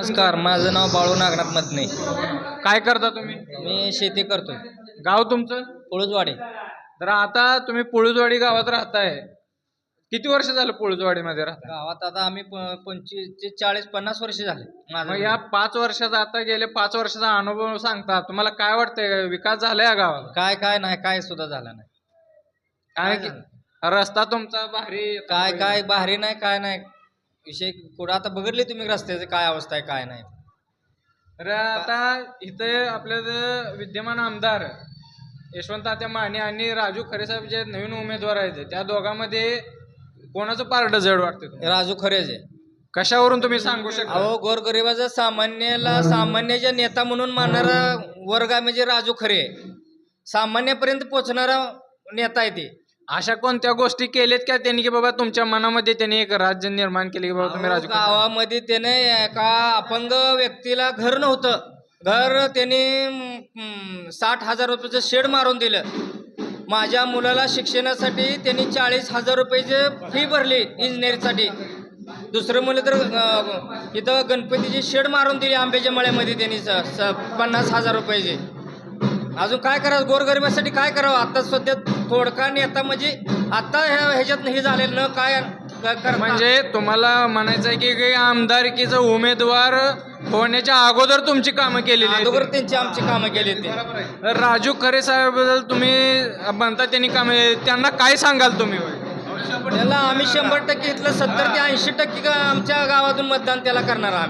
नमस्कार माझं नाव बाळू नागनाथ मदने. काय करता तुम्ही? मी शेती करतोय. गाव तुमचं? पुळजवाडी. तर आता तुम्ही पुळजवाडी गावात राहताय. किती वर्ष झालं पुळजवाडीमध्ये राहता गावात आता आम्ही प- पंचवीस ते चाळीस पन्नास वर्ष झाले. माझं मग या पाच वर्षाचा आता गेले पाच वर्षाचा अनुभव सांगता. तुम्हाला काय वाटतंय? विकास झालाय या गावात? काय काय नाही काय सुद्धा झालं नाही. काय काय की रस्ता तुमचा भारी? काय काय भारी नाही काय नाही. विषय कुठं? आता बघितले तुम्ही रस्त्याचे काय अवस्था आहे काय नाही. तर आता इथे आपले जे विद्यमान आमदार यशवंत तात्या माने आणि राजू खरे साहेब जे नवीन उमेदवार आहेत त्या दोघांमध्ये कोणाचं पारड जड वाटतं तुम्हाला? राजू खरेच. आहे कशावरून तुम्ही सांगू शकता? अहो गोरगरिबाचा सामान्याला सामान्याच्या नेता म्हणून मानणारा वर्ग आहे म्हणजे राजू खरे. आहे. सामान्यापर्यंत पोहोचणारा नेता आहे ते. अशा कोणत्या गोष्टी केल्यात का त्यांनी की बाबा तुमच्या मनामध्ये त्यांनी एक राज्य निर्माण केले की बाबा तुम्ही अहो, गावामध्ये त्याने एका अपंग व्यक्तीला घर नव्हतं. घर त्याने साठ हजार रुपयाचं शेड मारून दिलं. माझ्या मुलाला शिक्षणासाठी त्यांनी चाळीस हजार रुपयाचे फी भरली इंजिनिअरिंगसाठी दुसरं मुलं तर अं, इथं गणपतीची शेड मारून दिली आंब्याच्या मळ्यामध्ये त्यांनी स- स- पन्नास हजार रुपयाचे. अजून काय करावं? गोरगरिबासाठी काय करावं? आता सध्या थोडका नेता म्हणजे आता ह्या ह्याच्यात हे झालेलं न काय क- करता. म्हणजे तुम्हाला म्हणायचं आहे की काही आमदारकीचा उमेदवार होण्याच्या अगोदर तुमची कामं केलेली आहेत. अगोदर त्यांची आमची कामं केली ते तर राजू खरे साहेबबद्दल तुम्ही म्हणता त्यांनी कामे त्यांना काय सांगाल तुम्ही? त्याला आम्ही शंभर टक्के इथलं सत्तर ते ऐंशी टक्के का आमच्या गावातून मतदान त्याला करणार आम्ही.